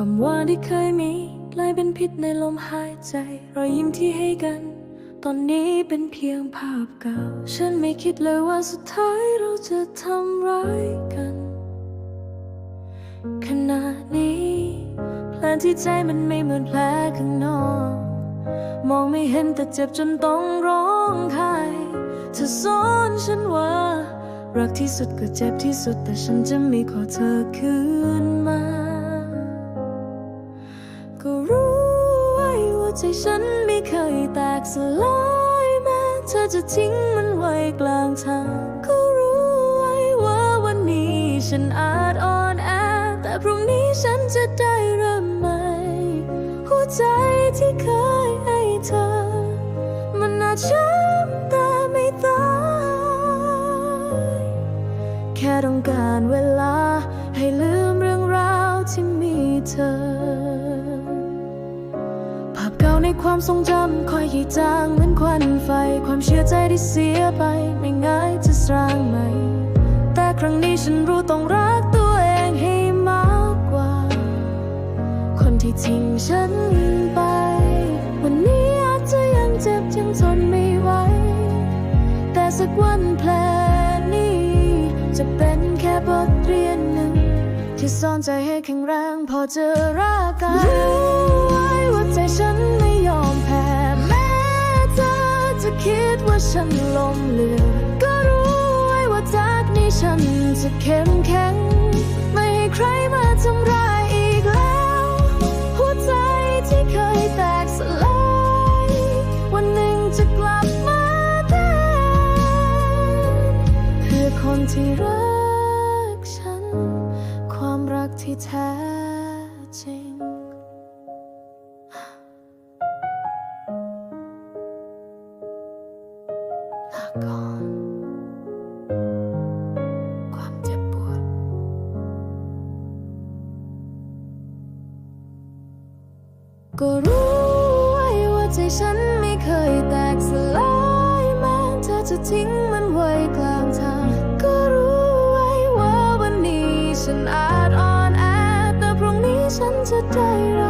หวานที่เคยมีกลายเป็นพิษในลมหายใจ รอยยิ้มที่ให้กัน ตอนนี้เป็นเพียงภาพเก่า ฉันไม่คิดเลยว่าสุดท้ายเราจะทำร้ายกันขนาดนี้แผลที่ใจมันไม่เหมือนแผลข้างนอก มองไม่เห็นแต่เจ็บจนต้องร้องไห้เธอสอนฉันว่า รักที่สุดก็เจ็บที่สุดแต่ฉันจะไม่ขอเธอคืน ใจฉันไม่เคยแตกสลายแม้เธอจะทิ้งมันไว้กลางทางก็รู้ไว้ว่าวันนี้ฉันอาจอ่อนแอ แต่พรุ่งนี้ฉันจะได้เริ่มใหม่ หัวใจที่เคยให้เธอ มันอาจช้ำแต่ไม่ตาย แค่ต้องการเวลาให้ลืมเรื่องราวที่มีเธอ ความทรงจำคอยยีจางเหมือนควันไฟ ความเชื่อใจที่เสียไป ไม่ง่ายจะสร้างใหม่ แต่ครั้งนี้ฉันรู้ต้องรักตัวเองให้มากกว่า คนที่ทิ้งฉันไป วันนี้อาจจะยังเจ็บยังทนไม่ไหว แต่สักวันแผลนี้ จะเป็นแค่บทเรียนหนึ่ง ที่สอนใจให้แข็งแรงพอเจอรักกัน คิดว่าฉันล้มเหลือก็รู้ไว้ว่าจากนี้ฉันจะเข้มแข็ง ไม่ให้ใครมาทำร้ายอีกแล้ว หัวใจที่เคยแตกสลาย วันหนึ่งจะกลับมาแทนเพื่อคนที่รักฉัน ความรักที่แท้ ก็รู้ไว้ว่าใจฉันไม่เคยแตกสลายแม้เธอจะทิ้งมันไว้กลางทาง ก็รู้ไว้ว่าวันนี้ฉันอาจอ่อนแอแต่พรุ่งนี้ฉันจะได้รั